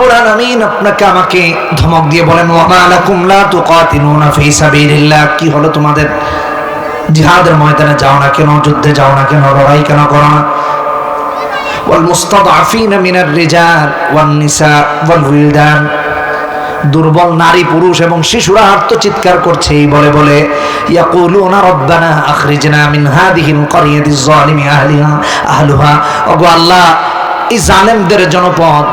রব্বুল আলামিন আপনাকে আমাকে ধমক দিয়ে বলেন ওয়ামা লাকুম লা তুকাতিলুনা ফি সাবিলিল্লাহ কি হলো তোমাদের জিহাদের ময়দানে যাও না কেন যুদ্ধে যাও না কেন লড়াই কেন করো না والمستضعفين من الرجال والنساء والولدان দুর্বল নারী পুরুষ এবং শিশুরা আত্মচিৎকার করছে এই বলে বলে ইয়াকুলুনা রব্বানা আখরিজনা মিন হাদিহিল ক্বরিয়াতিজ জালিমি আহলিহা আহলুহা ওগো আল্লাহ এই জালেমদের জনপদ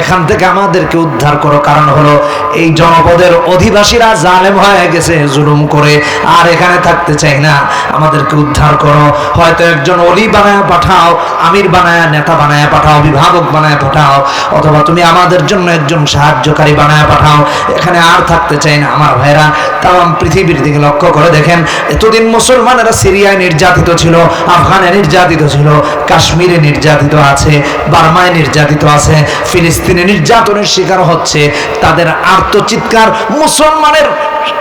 এখান থেকে আমাদেরকে উদ্ধার করো কারণ হলো এই জনপদের অধিবাসীরা জালেম হয়ে গেছে, জুলুম করে, আর এখানে থাকতে চাই না। আমাদেরকে উদ্ধার করো। হয়তো একজন অলি বানায় পাঠাও, আমির বানায়, নেতা বানায় পাঠাও অভিভাবক বানায় পাঠাও, অথবা তুমি আমাদের জন্য একজন সাহায্যকারী বানায় পাঠাও। এখানে আর থাকতে চাই না আমার ভাইরা। তাম পৃথিবীর দিকে লক্ষ্য করে দেখেন, এতদিন মুসলমানেরা সিরিয়ায় নির্যাতিত ছিল, আফগানে নির্যাতিত ছিল, কাশ্মীরে নির্যাতিত আছে, বার্মায় নির্যাতিত আছে, ফিলিস্তিনে নির্যাতনের শিকার হচ্ছে, তাদের আর্তচিৎকার মুসলমানের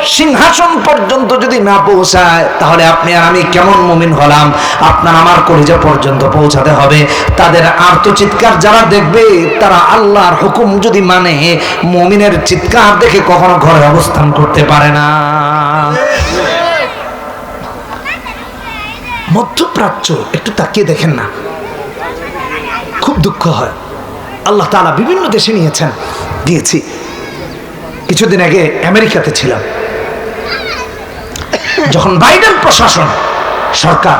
সিংহাসন পর্যন্ত যদি না পৌঁছায়, তাহলে আপনি আর আমি কেমন মুমিন হলাম? আপনার আমার কলিজা পর্যন্ত পৌঁছাতে হবে। তাদের আর্তচিৎকার যারা দেখবে, তারা আল্লাহর হুকুম যদি মানে মুমিনের চিৎকার দেখে কখনো ঘরে অবস্থান করতে পারে না। মধ্যপ্রাচ্য, একটু তাকিয়ে দেখেন না। খুব দুঃখ হয়। আল্লাহ তাআলা বিভিন্ন দেশে নিয়েছেন। গিয়েছি কিছুদিন আগে আমেরিকাতে ছিলাম। যখন বাইডেন প্রশাসন সরকার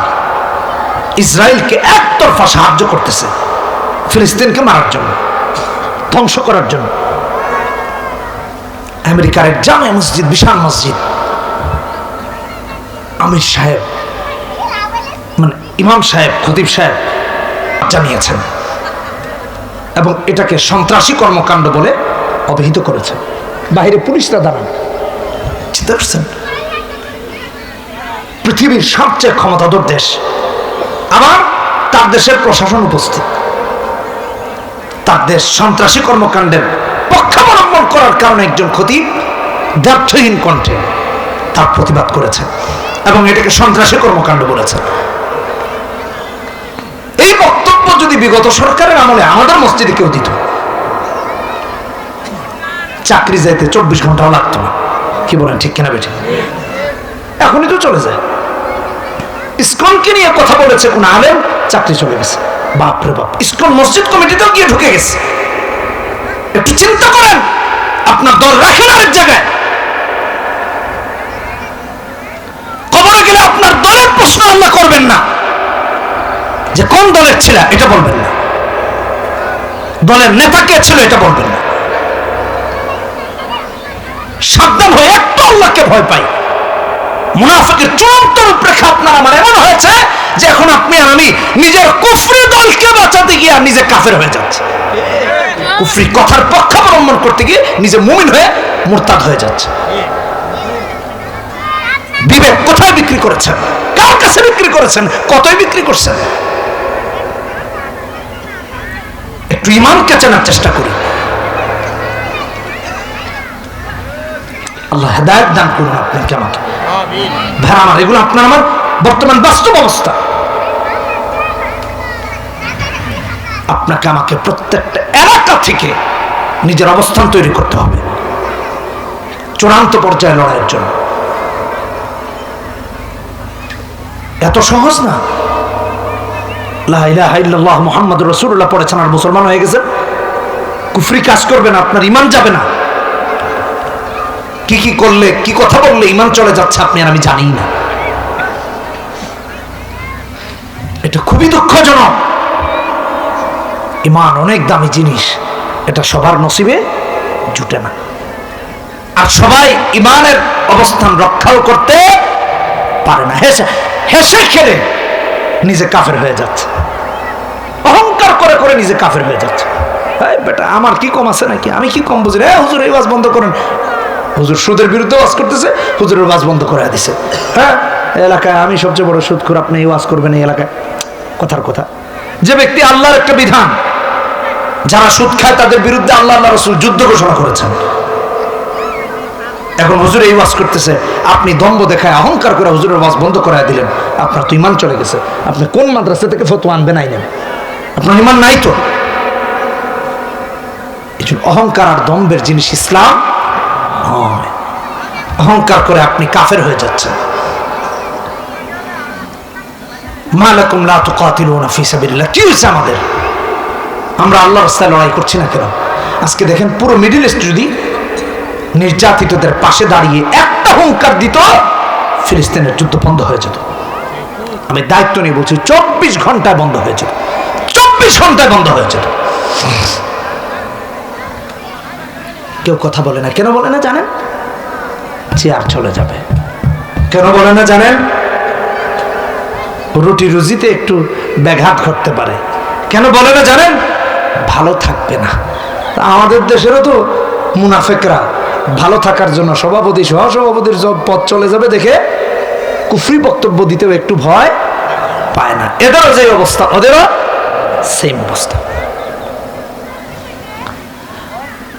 ইসরায়েলকে একতরফা সাহায্য করতেছে, ফিলিস্তিনকে মারার জন্য, ধ্বংস করার জন্য। আমেরিকার এক জামে মসজিদ, বিশাল মসজিদ, আমির সাহেব মানে ইমাম সাহেব, খতিব সাহেব জানিয়েছেন। এবং এটাকে সন্ত্রাসী কর্মকাণ্ড বলে অভিহিত করেছেন বাইরে পুলিশরা দাঁড়ান। চিন্তা করছেন? পৃথিবীর সবচেয়ে ক্ষমতাধর দেশ। আবার তার দেশের প্রশাসন উপস্থিত। তার দেশ সন্ত্রাসী কর্মকাণ্ডের পক্ষাবলম্বন করার কারণে একজন ক্ষতি ব্যর্থহীন কণ্ঠে তার প্রতিবাদ করেছেন এবং এটাকে সন্ত্রাসী কর্মকাণ্ড বলেছেন এই বক্তব্য যদি বিগত সরকারের আমলে আমাদের মসজিদে কেউ দিত চাকরি যাইতে চব্বিশ ঘন্টাও লাগতো না। কি বলেন, ঠিক কিনা বেঠিক এখনই তো চলে যায়। ইসকনকে নিয়ে কথা বলেছে কোন আলেম, চাকরি চলে গেছে। বাপরে বাপ, ইসকন মসজিদ কমিটিতেও গিয়ে ঢুকে গেছে। একটু চিন্তা করেন, আপনার দল রাখেন আরেক জায়গায় কবরে গেলে আপনার দলের প্রশ্ন আল্লাহ করবেন না যে কোন দলের ছিল এটা বলবেন না। দলের নেতা কে ছিল এটা বলবেন না। সাবধান হয়ে একটু আল্লাহকে ভয় পাই। মুনাফিকের চূড়ান্ত রূপরেখা আপনার আমার এমন হয়েছে যে এখন আপনি আর আমি নিজের কুফরি দলকে বাঁচাতে গিয়ে আর নিজে কাফের হয়ে যাচ্ছে। কুফরি কথার পক্ষাবলম্বন করতে গিয়ে নিজে মুমিন হয়ে মোরতাদ হয়ে যাচ্ছে। বিবেক কোথায় বিক্রি করেছেন? কার কাছে বিক্রি করেছেন? কতই বিক্রি করছেন? একটু ইমানকে চেনার চেষ্টা করি। আল্লাহ হেদায়ত দান করুন আপনাকে আমাকে। ভাই আমার এগুলো আপনার আমার বর্তমান বাস্তব অবস্থা। আপনাকে আমাকে প্রত্যেকটা এলাকা থেকে নিজের অবস্থান তৈরি করতে হবে। চূড়ান্ত পর্যায়ে লড়াইয়ের জন্য। এত সহজ না? মোহাম্মদ রসুল্লাহ পড়েছেন আর মুসলমান হয়ে গেছেন। কুফরি কাজ করবেন আপনার ইমান যাবে না। কি কি করলে, কি কথা বললে ইমান চলে যাচ্ছে আপনি আর আমি জানি না। এটা খুবই দুঃখজনক। ইমান অনেক দামি জিনিস, এটা সবার নসিবে জুটে না। আর সবাই ইমানের অবস্থান রক্ষাও করতে পারে না। হেসে হেসে খেলে। নিজে কাফের হয়ে যাচ্ছে। অহংকার করে করে নিজে কাফের হয়ে যাচ্ছে। বেটা, আমার কি কম আছে নাকি? আমি কি কম বুঝি হ্যাঁ হুজুর, এই ওয়াজ বন্ধ করেন। হুজুর সুদের বিরুদ্ধে ওয়াজ করতেছে, হুজুরের ওয়াজ বন্ধ করে দিছে। হ্যাঁ? এলাকায় আমি সবচেয়ে বড় সুদখোর, আপনি এই ওয়াজ করবেন এই এলাকায়। কথার কথা। যে ব্যক্তি আল্লাহর একটা বিধান, যারা সুদ খায় তাদের বিরুদ্ধে আল্লাহ আল্লাহ রসুল যুদ্ধ ঘোষণা করেছেন। এখন হুজুর এই ওয়াজ করতেছে। আপনি দম্ব দেখায় অহংকার করে হুজুরের ওয়াজ বন্ধ করায় দিলেন। আপনার তো ইমান চলে গেছে। আপনি কোন মাদ্রাসা থেকে ফটো আনবেন আইনেন আপনার ইমান নাই তো? এই অহংকার আর দম্বের জিনিস ইসলাম অহংকার করে আপনি কাফের হয়ে যাচ্ছেন। মালাকুম লা তুকাতিলুনা ফি সাবিলিল্লাহ। কি হয়েছে আমাদের? আমরা আল্লাহর রাস্তায় লড়াই করছি না কেন? আজকে দেখেন পুরো মিডিল ইস্ট যদি নির্যাতিতদের পাশে দাঁড়িয়ে একটা হুঙ্কার দিত, ফিলিস্তিনের যুদ্ধ বন্ধ হয়ে যেত। আমি দায়িত্ব নিয়ে বলছি, চব্বিশ ঘন্টায় বন্ধ হয়ে যেত। চব্বিশ ঘন্টায় বন্ধ হয়ে যেত। কেউ কথা বলে না। কেন বলে না জানেন? চেয়ার চলে যাবে। কেন বলে না জানেন? রুটি রুজিতে একটু ব্যাঘাত ঘটতে পারে। কেন বলে না জানেন? ভালো থাকবে না। আমাদের দেশেরও তো মুনাফেকরা ভালো থাকার জন্য সভাপতি, সহসভাপতির পথ চলে যাবে দেখে কুফরি বক্তব্য দিতেও একটু ভয় পায় না। এদেরও যে অবস্থা, ওদেরও সেম অবস্থা।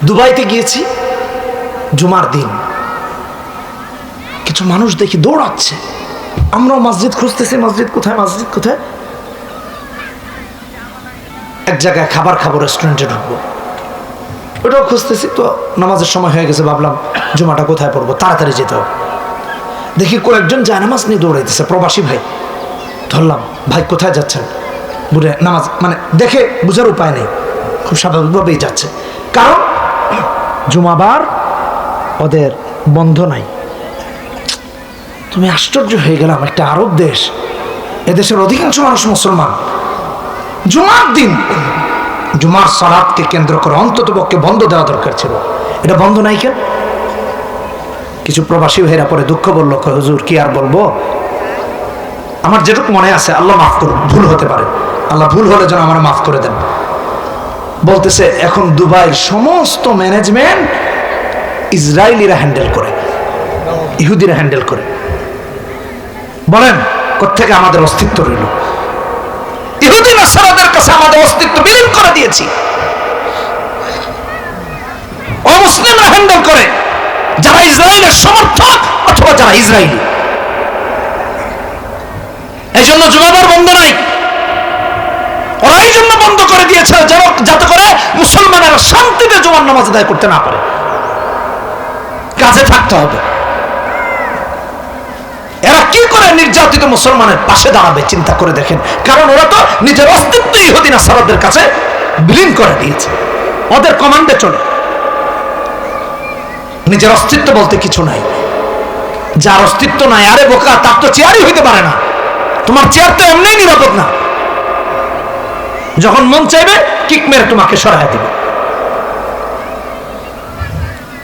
দুবাইতে গিয়েছি, জুমার দিন। কিছু মানুষ দেখি দৌড়াচ্ছে। আমরাও মসজিদ খুঁজতেছি, মসজিদ কোথায় মসজিদ কোথায়? এক জায়গায় খাবার খাব রেস্টুরেন্টে ঢুকবো। ওটাও খুঁজতেছি। তো নামাজের সময় হয়ে গেছে, ভাবলাম জুমাটা কোথায় পড়ব? তাড়াতাড়ি যেতে হবে। দেখি কয়েকজন যায়, নামাজ নিয়ে দৌড়াইতেছে, প্রবাসী ভাই। ধরলাম, ভাই, কোথায় যাচ্ছেন? বুড়ে নামাজ মানে দেখে বুঝার উপায় নেই। খুব স্বাভাবিকভাবেই যাচ্ছে। কারণ জুমাবার ওদের বন্ধ নাই। তুমি আশ্চর্য হয়ে গেলাম, একটা আরব দেশ। এদেশের অধিকাংশ মানুষ মুসলমান। জুমার দিন জুমার সালাদকে কেন্দ্র করে অন্তত পক্ষে বন্ধ দেওয়া দরকার ছিল। এটা বন্ধ নাই কেন? কিছু প্রবাসী ভাইরা পরে দুঃখ বলল হুজুর, কি আর বলব? আমার যেটুকু মনে আছে, আল্লাহ মাফ করুন ভুল হতে পারে। আল্লাহ ভুল হলে যেন আমার মাফ করে দেন। বলতেছে, এখন দুবাইয়ের সমস্ত ম্যানেজমেন্ট ইসরায়েলিরা হ্যান্ডেল করে, ইহুদিরা হ্যান্ডেল করে। বলেন কোথেকে আমাদের অস্তিত্ব রইল? ইহুদি নাসারাদের কাছে আমাদের অস্তিত্ব বিলীন করে দিয়েছি। অমুসলিমরা হ্যান্ডেল করে। যারা ইসরায়েলের সমর্থক অথবা যারা ইসরায়েলি। এই জন্য জুমাবার বন্ধ নাই। ওরা এই জন্য বন্ধ করে দিয়েছে যাতে করে মুসলমানেরা শান্তিতে জুমার নামাজ আদায় করতে না পারে। কাজে থাকতে হবে। এরা কি করে নির্যাতিত মুসলমানের পাশে দাঁড়াবে, চিন্তা করে দেখেন। কারণ ওরা তো নিজের অস্তিত্ব ইহুদিনা সারাদের কাছে বিলীন করে দিয়েছে। ওদের কমান্ডে চলে। নিজের অস্তিত্ব বলতে কিছু নাই। যার অস্তিত্ব নাই, আরে বোকা, তার তো চেয়ারই হইতে পারে না। তোমার চেয়ার তো এমনি নিরাপদ না। যখন মন চাইবে কিক মেরে তোমাকে সরাই দিবে।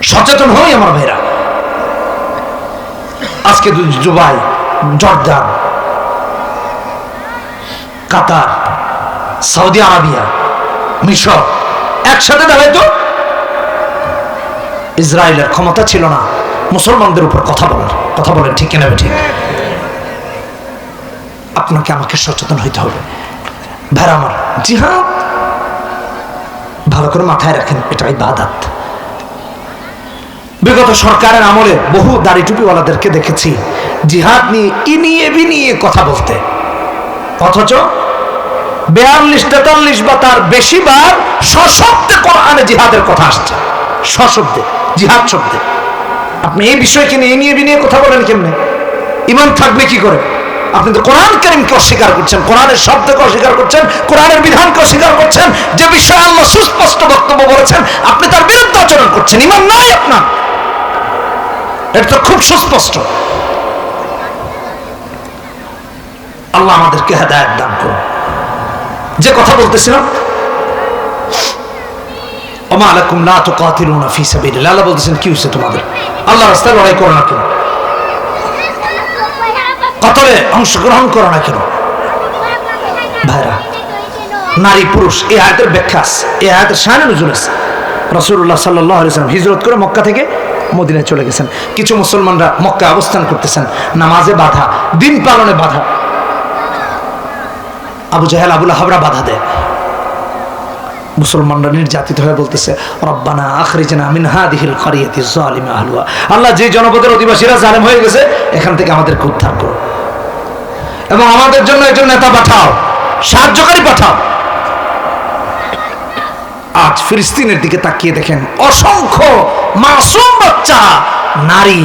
সচেতন হই আমার ভাইরা। আজকে Dubai Jordan, Qatar, Saudi Arabia, মিশর, একসাথে দাঁড়াইতো ইসরায়েলের ক্ষমতা ছিল না। মুসলমানদের উপর কথা বলার। কথা বলেন, ঠিক কিনা ঠিক আপনাকে আমাকে সচেতন হইতে হবে। ভাইরা আমার, জিহাদ, ভালো করে মাথায় রাখেন, এটা ইবাদাত। বিগত সরকারের আমলে বহু দাড়ি টুপিওয়ালাদেরকে দেখেছি। জিহাদ নিয়ে ইনিয়ে বিনিয়ে কথা বলতে। অথচ বেয়াল্লিশ, তেতাল্লিশ বা তার বেশি বার সশব্দে কোরআনে জিহাদের কথা আসছে। সশব্দে, জিহাদ শব্দে। আপনি এই বিষয়কে নিয়ে নিয়ে বিনিয়ে কথা বলেন কেমনে? ইমান থাকবে কি করে? আপনি তো কোরআন কারিমকে অস্বীকার করছেন, কোরআনের শব্দকে অস্বীকার করছেন, কোরআনের বিধানকে অস্বীকার করছেন, যে বিষয়ে আল্লাহ সুস্পষ্ট বক্তব্য বলেছেন, আপনি তার বিরুদ্ধে আচরণ করছেন। ইমান নাই আপনার। এটা তো খুব সুস্পষ্ট। আল্লাহ আমাদেরকে হেদায়ত দান করুন। যে কথা বলতেছিলাম তোমাদের? আল্লাহ রাস্তায় লড়াই অংশগ্রহণ করো না কেন? ভাইরা, নারী, পুরুষ সাল্লাহ হিজরত করে মক্কা থেকে মদিনায় চলে গেছেন। কিছু মুসলমানরা মক্কা অবস্থান করতেছেন। নামাজে বাধা, দিন পালনে বাধা। আবু জাহেল আবুল হাবরা বাধা দেয়। মুসলমানরা নির্যাতিত হয়ে বলতেছে, রব্বানা আখরিজনা মিন হাদিহিল কারিয়াতি জালিমা আহলুহা। আল্লাহ যে জনপদের অধিবাসীরা জালেম হয়ে গেছে, এখান থেকে আমাদেরকে উদ্ধার করো। এবং আমাদের জন্য একজন নেতা পাঠাও। সাহায্যকারী পাঠাও আর আজ ফিলিস্তিনের দিকে তাকিয়ে দেখেন। অসংখ্য মাসুম বাচ্চা, নারী,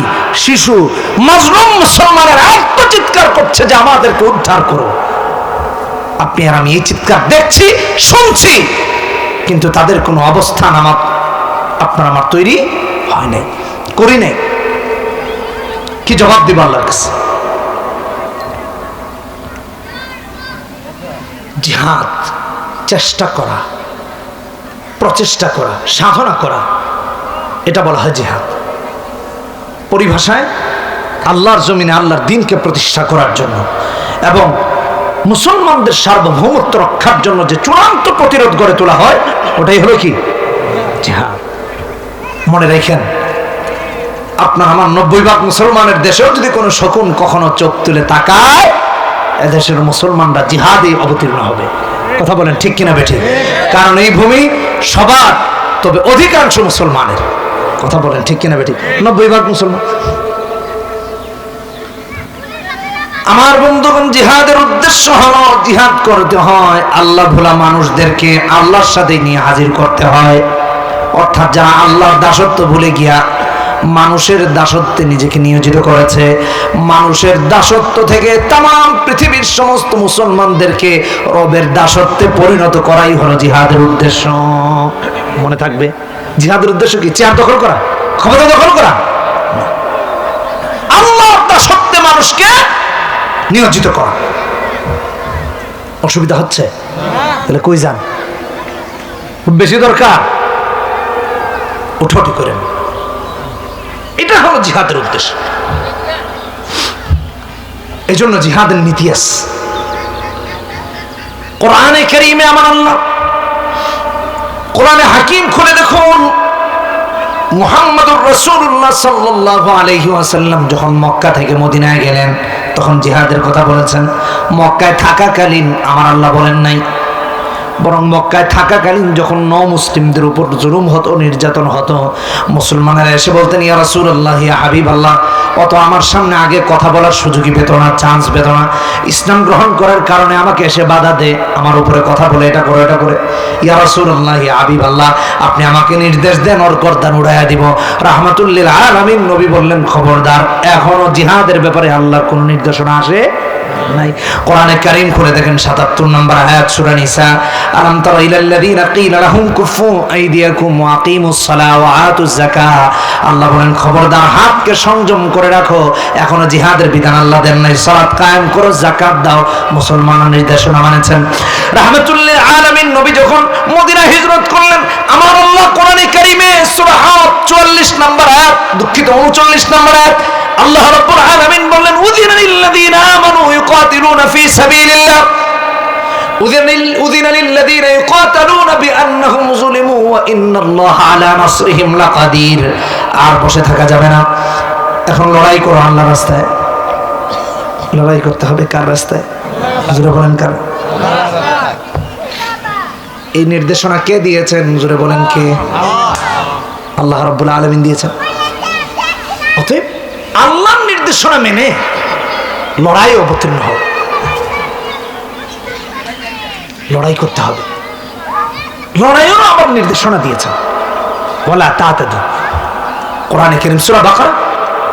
শিশু, মজলুম মুসলমানের আত্মচিৎকার করছে যে আমাদেরকে উদ্ধার করো। আপনি আর আমি এই চিৎকার দেখছি, শুনছি, কিন্তু তাদের কোনো অবস্থান আমার, আপনার আমার তৈরি হয় নাই, করি নাই। কি জবাব দিব আল্লাহর কাছে? জিহাদ, চেষ্টা করা প্রচেষ্টা করা, সাধনা করা। এটা বলা হয় জিহাদ। পরিভাষায় আল্লাহর জমিনে আল্লাহর দিনকে প্রতিষ্ঠা করার জন্য এবং মুসলমানদের সার্বভৌমত্ব রক্ষার জন্য যে চূড়ান্ত প্রতিরোধ গড়ে তোলা হয়, ওটাই হলো কি? জিহাদ। মনে রেখেন, আপনার আমার নব্বই ভাগ মুসলমানের দেশেও যদি কোনো শকুন কখনো চোখ তুলে তাকায়, এদেশের মুসলমানরা জিহাদে অবতীর্ণ হবে। কথা বলেন ঠিক কিনা বেঠিক কারণ এই ভূমি সবার, তবে অধিকাংশ মুসলমানের। কথা বলেন ঠিক কিনা বেটি নব্বই ভাগ মুসলমান। আমার বন্ধুগণ, জিহাদের উদ্দেশ্য হলো জিহাদ করতে হয়, আল্লাহ ভোলা মানুষদেরকে আল্লাহর সাথে নিয়ে হাজির করতে হয়। অর্থাৎ যারা আল্লাহর দাসত্ব ভুলে গিয়া মানুষের দাসত্বে নিজেকে নিয়োজিত করেছে। মানুষের দাসত্ব থেকে তাম পৃথিবীর সমস্ত মুসলমানদেরকে রবের দাসত্বে পরিণত করাই হলো জিহাদের উদ্দেশ্য। মনে থাকবে? জিহাদের উদ্দেশ্য কি? চেয়ার দখল করা? ক্ষমতা দখল করা? আল্লাহর দাসত্বে মানুষকে নিয়োজিত করা। অসুবিধা হচ্ছে? তাহলে কই যান? বেশি দরকার। উঠোটি করেন। হলো জিহাদের উদ্দেশ্য। এই জন্য জিহাদের নীতি আছে। কোরআনে করিমে আমার আল্লাহ, কোরআনে হাকিম খুলে দেখুন, মুহাম্মদুর রসুল্লাহ সাল্লাহ আলহি আসাল্লাম যখন মক্কা থেকে মদিনায় গেলেন, তখন জিহাদের কথা বলেছেন, মক্কায় থাকাকালীন আমার আল্লাহ বলেন নাই বরং মক্কায় থাকাকালীন যখন ন মুসলিমদের উপর জুলুম হতো, নির্যাতন হতো, মুসলমানেরা এসে বলতেন, ইয়া রাসূলুল্লাহ, ইয়া হাবিব আল্লাহ অত আমার সামনে আগে কথা বলার সুযোগই পেত না চান্স পেত না। ইসলাম গ্রহণ করার কারণে আমাকে এসে বাধা দে, আমার উপরে কথা বলে, এটা করে এটা করে। ইয়া রাসূলুল্লাহ, ইয়া হাবিব আল্লাহ আপনি আমাকে নির্দেশ দেন, ওর গর্দান উড়াইয়া দিব। রাহমাতুল্লিল আলামিন নবী বললেন, খবরদার, এখনও জিহাদের ব্যাপারে আল্লাহর কোনো নির্দেশনা আসে নাই। কোরআনে কারীম খুলে দেখেন 77 নম্বর আয়াত সূরা নিসা। তারা ইলাল্লাযীনা লাহুম, কুফু আইদিয়াকুম ওয়া আকিমুস সালাহ ওয়া আতুজ যাকাহ। আল্লাহ বলেন, খবরদার হাতকে সংযম করে রাখো। এখনও জিহাদের বিধান আল্লাহ দেন নাই। সালাত কায়েম করো, যাকাত দাও। মুসলমান নির্দেশনা মানেছেন। রাহমাতুল্লিল আলামিন নবী যখন মদিনা হিজরত করলেন, আমার আল্লাহ কোরআনে কারীমে সূরা হাদ 44 নম্বর আয়াত, দুঃখিত 39 নম্বর আয়াত, আল্লাহ রাব্বুল আলামিন বললেন, উযিনা লিল্লাযীনা আমানু ইউকাতিলুনা ফি সাবিলিল্লাহ উযিনা উযিনা লিল্লাযীনা ইউকাতিলুনা বিআন্নাহুম যুলিমু ওয়া ইন্নাল্লাহা আলা নাসরিহিম লাকাদির আর বসে থাকা যাবে না। এখন লড়াই করো আল্লাহর রাস্তায়। লড়াই করতে হবে কার রাস্তায়? হুজুরে বলেন কার? এই নির্দেশনা কে দিয়েছেন? হুজুরে বলেন কে? আল্লাহ রাব্বুল আলামিন দিয়েছেন। অতএব আল্লাহর নির্দেশনা মেনে লড়াই অবতীর্ণ হবে লড়াই করতে হবে। লড়াইও আবার নির্দেশনা দিয়েছেন। বলা তা তাড়াতাড়ি কোরআনে কেরিম সূরা বাকারা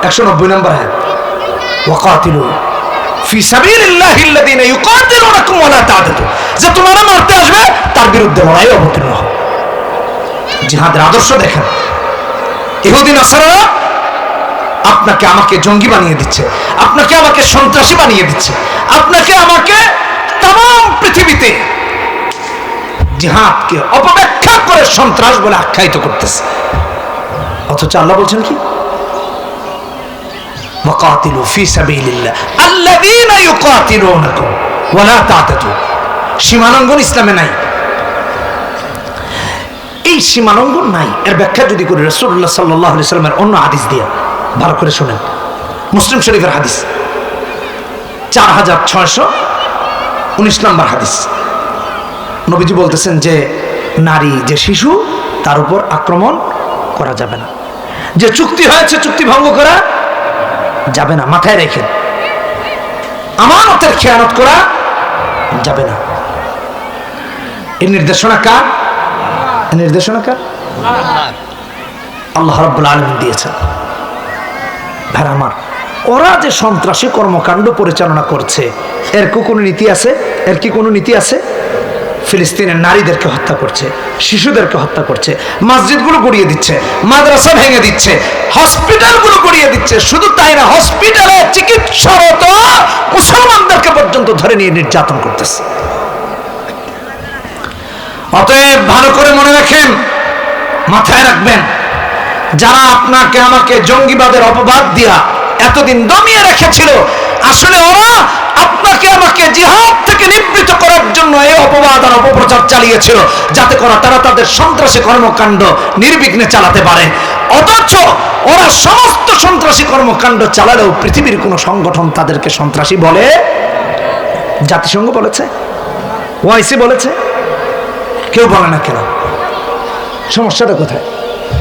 190 নম্বর আয়াত। ওয়াকাতিলু ফি সাবিলিল্লাহি ইউকাতিলুনাকুম ওয়া লা তা'তাদু। যে তোমারা মারতে আসবে, তার বিরুদ্ধে লড়াই অবতীর্ণ হবে জিহাদের আদর্শ দেখেন। ইহুদি, নাসারারা আপনাকে আমাকে জঙ্গি বানিয়ে দিচ্ছে। আপনাকে আমাকে সন্ত্রাসী বানিয়ে দিচ্ছে। আপনাকে আমাকে তাম পৃথিবীতে জিহাদকে অপব্যাখ্যা করে সন্ত্রাস বলে আখ্যায়িত করতেছে। অথচ আল্লাহ বলছেন কি? মকাতিলু ফি সাবিলিল্লাহ। আল্লাযীনা ইউকাতিলুনাকুম ওয়া লা তা'তাদু সীমালঙ্ঘন ইসলামে নাই। এই সীমালঙ্ঘন নাই। এর ব্যাখ্যা যদি করি, রাসূলুল্লাহ সাল্লাল্লাহু আলাইহি সাল্লামের অন্য হাদিস দিয়ে। ভালো করে শুনেন। মুসলিম শরীফের হাদিস। চার হাজার ছয়শো উনিশ নম্বর হাদিস। নবীজি বলতেছেন যে, নারী যে শিশু, তার উপর আক্রমণ করা যাবে না। যে চুক্তি হয়েছে, চুক্তি ভঙ্গ করা যাবে না। মাথায় রেখেন। আমানতের খেয়ানত করা যাবে না। এই নির্দেশনা কার? নির্দেশনা কার? আল্লাহ রাব্বুল আলামিন দিয়েছেন। ভাই ওরা যে সন্ত্রাসী কর্মকাণ্ড পরিচালনা করছে, এর কি কোনো নীতি আছে? এর কি কোনো নীতি আছে? ফিলিস্তিনের নারীদেরকে হত্যা করছে, শিশুদেরকে হত্যা করছে, মসজিদগুলো গড়িয়ে দিচ্ছে, মাদ্রাসা ভেঙে দিচ্ছে, হসপিটালগুলো গড়িয়ে দিচ্ছে, শুধু তাই না, হসপিটালে চিকিৎসারত মুসলমানদেরকে পর্যন্ত ধরে নিয়ে নির্যাতন করতেছে। অতএব ভালো করে মনে রাখেন, মাথায় রাখবেন যারা আপনাকে, আমাকে জঙ্গিবাদের অপবাদ দিয়া এতদিন দমিয়ে রেখেছিল, আসলে ওরা আপনাকে, আমাকে জিহাদ থেকে নিবৃত করার জন্য এই অপবাদ আর অপপ্রচার চালিয়েছিল, যাতে করা তারা তাদের সন্ত্রাসী কর্মকাণ্ড নির্বিঘ্নে চালাতে পারে। অথচ ওরা সমস্ত সন্ত্রাসী কর্মকাণ্ড চালালেও পৃথিবীর কোনো সংগঠন তাদেরকে সন্ত্রাসী বলে? জাতিসংঘ বলেছে? ওআইসি বলেছে? কেউ বলে না কেন? সমস্যাটা কোথায়?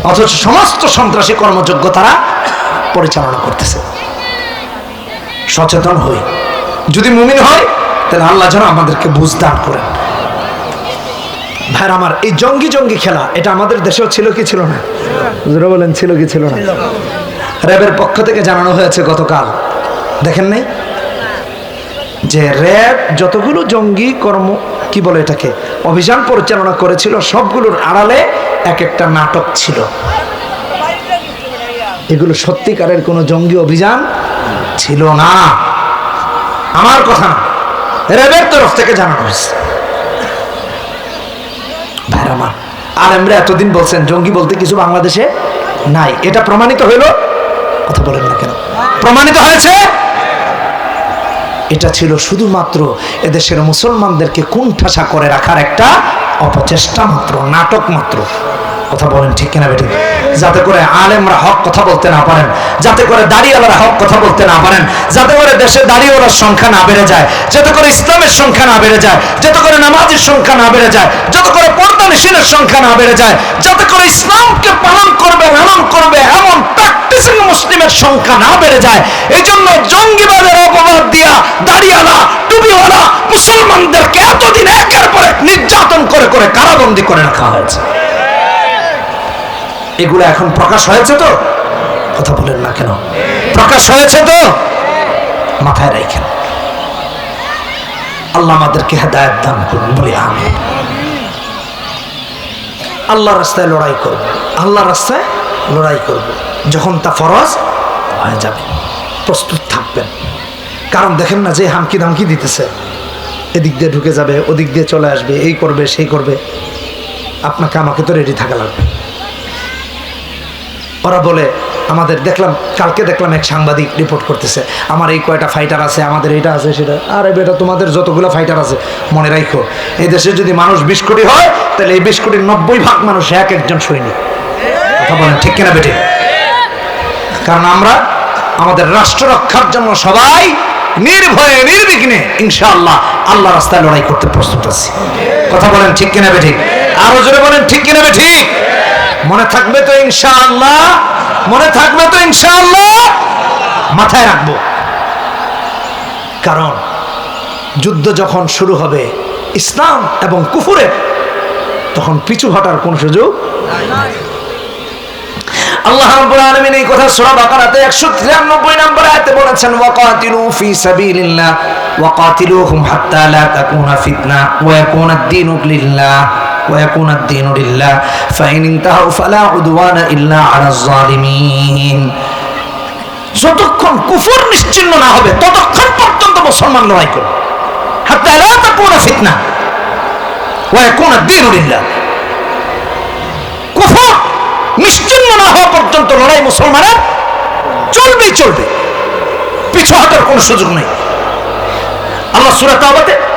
অথচ সমস্ত সন্ত্রাসী কর্মযোগ্য তারা পরিচালনা করতেছে। সচেতন হই। যদি মুমিন হয়, তাহলে আল্লাহ যেন আমাদেরকে বুঝ করেন। ভাইর, আমার এই জঙ্গি জঙ্গি খেলা, এটা আমাদের দেশেও ছিল কি ছিল না? হুজুরা বলেন, ছিল কি ছিল না? র্যাবের পক্ষ থেকে জানানো হয়েছে গতকাল। দেখেন নাই? যে র্যাব যতগুলো জঙ্গি কর্ম, কি বলে এটাকে, অভিযান পরিচালনা করেছিল, সবগুলোর আড়ালে এক একটা নাটক ছিল। এগুলো সত্যিকারের কোনো জঙ্গি অভিযান ছিল না। আমার কথা না র্যাবের তরফ থেকে জানানো হয়েছে। আর আমরা এতদিন বলছেন, জঙ্গি বলতে কিছু বাংলাদেশে নাই। এটা প্রমাণিত হইল, কথা বলেন না কেন? প্রমাণিত হয়েছে, এটা ছিল শুধুমাত্র এদেশের মুসলমানদেরকে কুণ্ঠাসা করে রাখার একটা অপচেষ্টা মাত্র, নাটক মাত্র। কথা বলেন, ঠিক কিনা বেঠিক যাতে করে আলেমরা হক কথা বলতে না পারেন, যাতে করে দাড়িওয়ালারা হক কথা বলতে না পারেন, যাতে করে দেশে দাড়িওয়ালার সংখ্যা না বেড়ে যায়, যাতে করে ইসলামের সংখ্যা না বেড়ে যায়, যাতে করে নামাজের সংখ্যা না বেড়ে যায়, যাতে করে পর্দা নিশীনের সংখ্যা না বেড়ে যায়, যাতে করে ইসলামকে পালন করবে, লালন করবে, এমন প্র্যাকটিসিং মুসলিমের সংখ্যা না বেড়ে যায় এই জন্য জঙ্গিবাদের অপবাদ দিয়া দাড়িওয়ালা, টুপিওয়ালা মুসলমানদেরকে এতদিন একের পর এক নির্যাতন করে করে কারাবন্দি করে রাখা হয়েছে। এগুলো এখন প্রকাশ হয়েছে তো? কথা বলেন না কেন? প্রকাশ হয়েছে তো? মাথায় রাখেন। আল্লাহ আমাদেরকে হেদায়ত দান করুন, বলি আমি আল্লাহ রাস্তায় লড়াই করব। আল্লাহ রাস্তায় লড়াই করব। যখন তা ফরজ হয়ে যাবে। প্রস্তুত থাকবেন। কারণ দেখেন না যে হামকি দামকি দিতেছে। এদিক দিয়ে ঢুকে যাবে, ওদিক দিয়ে চলে আসবে, এই করবে, সেই করবে। আপনাকে আমাকে তো রেডি থাকা লাগবে। ওরা বলে, আমাদের দেখলাম, কালকে দেখলাম এক সাংবাদিক রিপোর্ট করতেছে, আমার এই কয়টা ফাইটার আছে, আমাদের এটা আছে, সেটা, আরে বেটা, তোমাদের যতগুলো ফাইটার আছে, মনে রাখো এই দেশে যদি মানুষ বিশ কোটি হয়, তাহলে এই বিশ কোটির নব্বই ভাগ মানুষ এক একজন সৈনিক। কথা বলেন, ঠিক কিনা বেটে কারণ আমরা, আমাদের রাষ্ট্র রক্ষার জন্য সবাই নির্ভয়ে, নির্বিঘ্নে, ইনশাআল্লাহ, আল্লাহ রাস্তায় লড়াই করতে প্রস্তুত আছি। কথা বলেন, ঠিক কিনা বেঠিক আরও জোরে বলেন, ঠিক কিনা বেঠিক মনে থাকবে তো ইনশাআল্লাহ? মনে থাকবে তো ইনশাআল্লাহ? মাথায় রাখব। কারণ যুদ্ধ যখন শুরু হবে, ইসলাম এবং কুফুরে তখন পিছু হটার কোন সুযোগ আল্লাহ রাব্বুল আলামিন এই কথা সূরা বাকারাতে 193 নম্বর আয়াতে বলেছেন, ওয়াকাতিলু ফি সাবিলিল্লাহ, ওয়াকাতিলুহুম হাত্তা লা তাকুনা ফিতনা, ওয়া ইয়াকুনা ad-দীনু লিল্লাহ। ইয়াকুনা ad-দীনু লিল্লাহ ফাইন ইনতাহু ফালা উদওয়ানা ইল্লা আলাজ জালিমিন যতক্ষণ কুফর নিশ্চিন্ন না হবে, ততক্ষণ পর্যন্ত মুসলমান লড়াই করবে হাত্তা লা তাকুনা ফিতনা। কুফর নিশ্চিন্ন না হওয়া পর্যন্ত লড়াই মুসলমানের চলবেই চলবে। পিছু হটার কোনো সুযোগ নেই। আল্লাহ সূরা তাওবাতে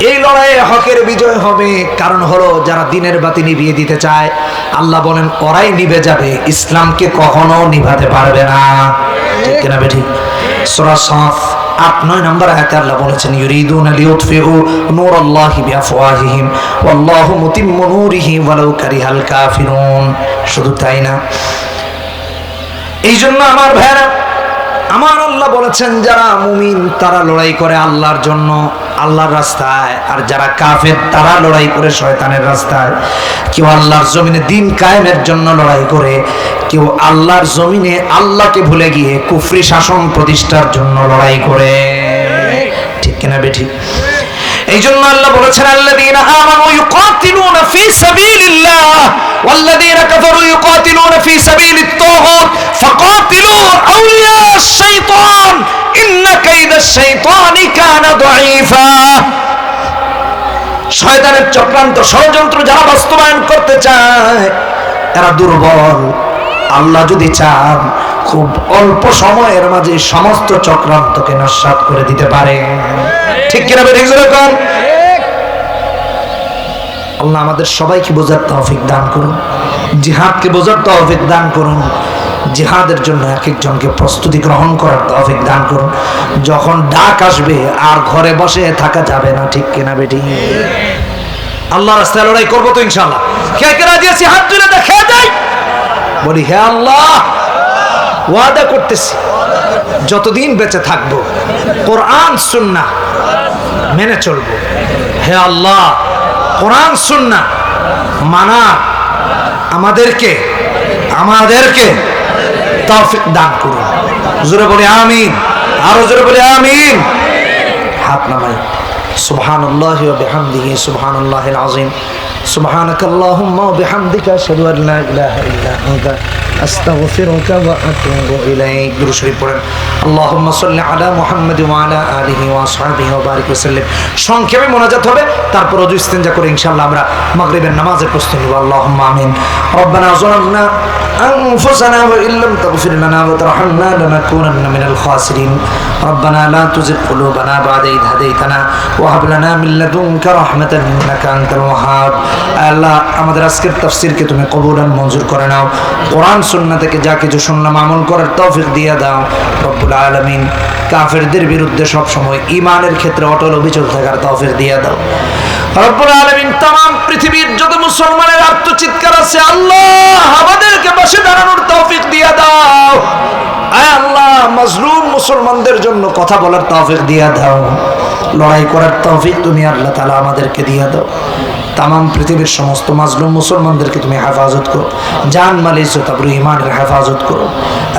এই লড়াইয়ে হকের বিজয় হবে, কারণ হলো যারা দিনের বাতি নিভিয়ে দিতে চায়, আল্লাহ বলেন, ওরাই নিভে যাবে। ইসলামকে কখনো নিভাতে পারবে না। ঠিক কিনা বেঠি সোরা আট, নয় নম্বর আয়াতে আল্লাহ বলেছেন, ইউরিদুনা লিউতফিউ নূরাল্লাহি বিআফওয়াহিহিম, ওয়াল্লাহু মুতিম্মু নূরিহি ওয়ালাউ কারিহাল কাফিরুন। শুধু তাই না। এই জন্য আমার ভাইরা আমার আল্লাহ বলেছেন, যারা মুমিন, তারা লড়াই করে আল্লাহর জন্য। আল্লাহর রাস্তায়, আর যারা কাফের, তারা লড়াই করে শয়তানের রাস্তায়। কেউ আল্লাহর জমিনে দিন কায়েমের জন্য লড়াই করে, কেউ আল্লাহর জমিনে আল্লাহকে ভুলে গিয়ে কুফরি শাসন প্রতিষ্ঠার জন্য লড়াই করে। ঠিক কিনা বেঠি? এই জন্য আল্লাহ বলেছেন, আল্লাযীনা আমানু ইউকাতিলুনা ফি সাবিলিল্লাহ, ওয়াল্লাযীনা কাফারু ইউকাতিলুনা ফি সাবিলিত তাগুত ফাকাতিলু আউলিয়া আশ-শাইতান ইন্না কাইদাশ শয়তানের চক্রান্ত ষড়যন্ত্র যারা বাস্তবায়ন করতে চায় এরা দুর্বল। আল্লাহ যদি চান, খুব অল্প সময়ের মাঝে সমস্ত চক্রান্তকে নস্বাত করে দিতে পারে। ঠিক কিনা বেঠিক যেরকম আল্লাহ আমাদের সবাইকে বোঝার তৌফিক দান করুন। জিহাদকে বোঝার তৌফিক দান করুন। জিহাদের জন্য এক একজনকে প্রস্তুতি গ্রহণ করার তফিক দান করুন। যখন ডাক আসবে, আর ঘরে বসে থাকা যাবে না, ঠিক কিনা বেটি? আল্লাহ রাস্তায় লড়াই করব তো ইনশাল্লাহ হাত তুলে দেখে যাই। বলি, হে আল্লাহ, ওয়াদা করতেছি, যতদিন বেঁচে থাকব, কোরআন, সুন্না মেনে চলবো। হে আল্লাহ, কোরআন, সুন্না মানা আমাদেরকে আমাদেরকে তৌফিক দান করুন জোরে বলি আমিন। আরও জোরে বলি আমিন। হাত নামাই। সুবহানাল্লাহি ওয়া বিহামদিহি سبحانك اللهم وبحمدك أشهد أن لا إله إلا أنت أستغفرك وأتوب إليك درود شريف পড়েন اللهم صل على محمد وعلى آله وأصحابه وبارك وسلم সংক্ষেপে মোনাজাত হবে তারপর অজু ইস্তেঞ্জা করে ইনশাআল্লাহ আমরা মাগরিবের নামাজের প্রস্তুতি নিব اللهم آمين ربنا ظلمنا أنفسنا وإن لم تغفر لنا وترحمنا لنكونن من الخاسرين ربنا لا تزغ قلوبنا بعد إذ هديتنا وهب لنا من لدنك رحمة إنك أنت الوهاب আল্লাহ, আমাদের আজকের তফসিরকে তুমি কবুলান মঞ্জুর করে নাও। কোরআন সন্না থেকে যা কিছু শুনলাম, আমল করার তৌফিক দিয়ে দাও। রব্বুল আলমিন কাফেরদের বিরুদ্ধে সবসময় ইমানের ক্ষেত্রে অটল অভিযোগ থাকার তৌফিক দিয়ে দাও। রব্বুল আলমিন তাম পৃথিবীর যত মুসলমানের আত্মচিৎকার আছে, আল্লাহ আমাদেরকে বসে দাঁড়ানোর তৌফিক দিয়ে দাও। আল্লাহ, মজলুম মুসলমানদের জন্য কথা বলার তৌফিক দিয়ে দাও। লড়াই করার তৌফিক তুমি আল্লাহ তালা আমাদেরকে দিয়ে দাও। তাম পৃথিবীর সমস্ত মাজলুম মুসলমানদেরকে তুমি হেফাজত করো। জান মাল, ইজ্জত ইমানের হেফাজত করো।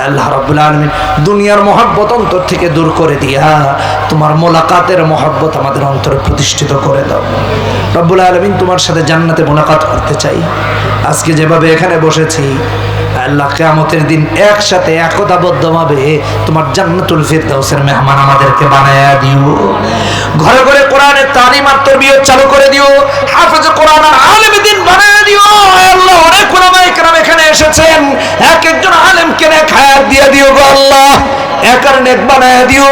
আল্লাহ রাব্বুল আলামিন দুনিয়ার মহব্বত অন্তর থেকে দূর করে দিয়া তোমার মোলাকাতের মহব্বত আমাদের অন্তরে প্রতিষ্ঠিত করে দাও। রব্বুল আলমিন তোমার সাথে জান্নাতে মোলাকাত করতে চাই। আজকে যেভাবে এখানে বসেছি, আল্লাহ কিয়ামতের দিন একসাথে একতাবদ্ধভাবে তোমার জান্নাতুল ফিরদাউসের মেহমান আমাদেরকে বানায়া দিও। ঘরে ঘরে কোরআনের তালিম আর তরবিয়ত চালু করে দিও, হাফেজ কোরআন আর আলেম দিন বানায়া দিও। আল্লাহ, অনেক ওলামায়ে কেরাম এখানে এসেছেন। এক একজন আলেমকে নেক হায়াত দিয়ে দিও গো আল্লাহ। একার নেক বানায়া দিও।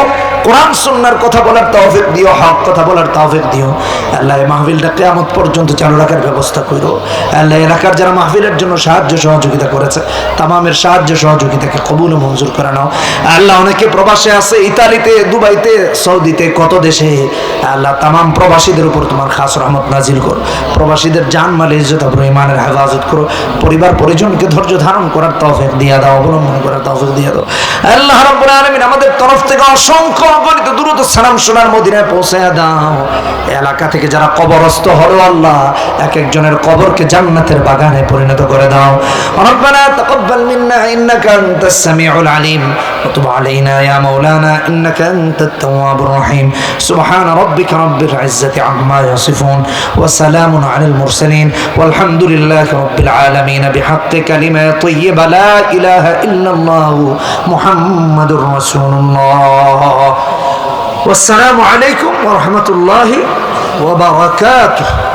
কোরআন সুন্নার কথা বলার তৌফিক দিও, হক কথা বলার তৌফিক দিও। আল্লাহ এই মাহফিলটা কিয়ামত পর্যন্ত চালু রাখার ব্যবস্থা করো। আল্লাহ এলাকার যারা মাহফিলের জন্য সাহায্য সহযোগিতা করেছে, তামামের সাহায্য সহযোগিতাকে কবুল মঞ্জুর করে নাও। আল্লাহ অনেকে প্রবাসে আছে, ইতালিতে, দুবাইতে, সৌদিতে, কত দেশে? আল্লাহ তামাম প্রবাসীদের উপর তোমার খাস রহমত নাজিল করো। প্রবাসীদের জান মাল, ইজ্জত আবরু ইমানের হেফাজত করো। পরিবার পরিজনকে ধৈর্য ধারণ করার তৌফিক দিয়ে দাও, অবলম্বন করার তৌফিক দিয়ে দাও। আল্লাহ রাব্বুল আলামিন আমাদের তরফ থেকে অসংখ্য অগণিত দ্রুত সালাম সোনার মদিনায় পৌঁছে দাও। এলাকা থেকে যারা কবরস্থ হলো আল্লাহ, এক একজনের কবরকে জান্নাতের বাগানে পরিণত করে দাও রব্বানা তাকাব্বাল মিন্না ইন্নাকা আনতাস সামিউল আলিম وتب علينا يا مولانا إنك أنت التواب الرحيم سبحان ربك رب العزة عما يصفون وسلام على المرسلين والحمد لله رب العالمين بحق كلمة طيبة لا إله إلا الله محمد رسول الله والسلام عليكم ورحمة الله وبركاته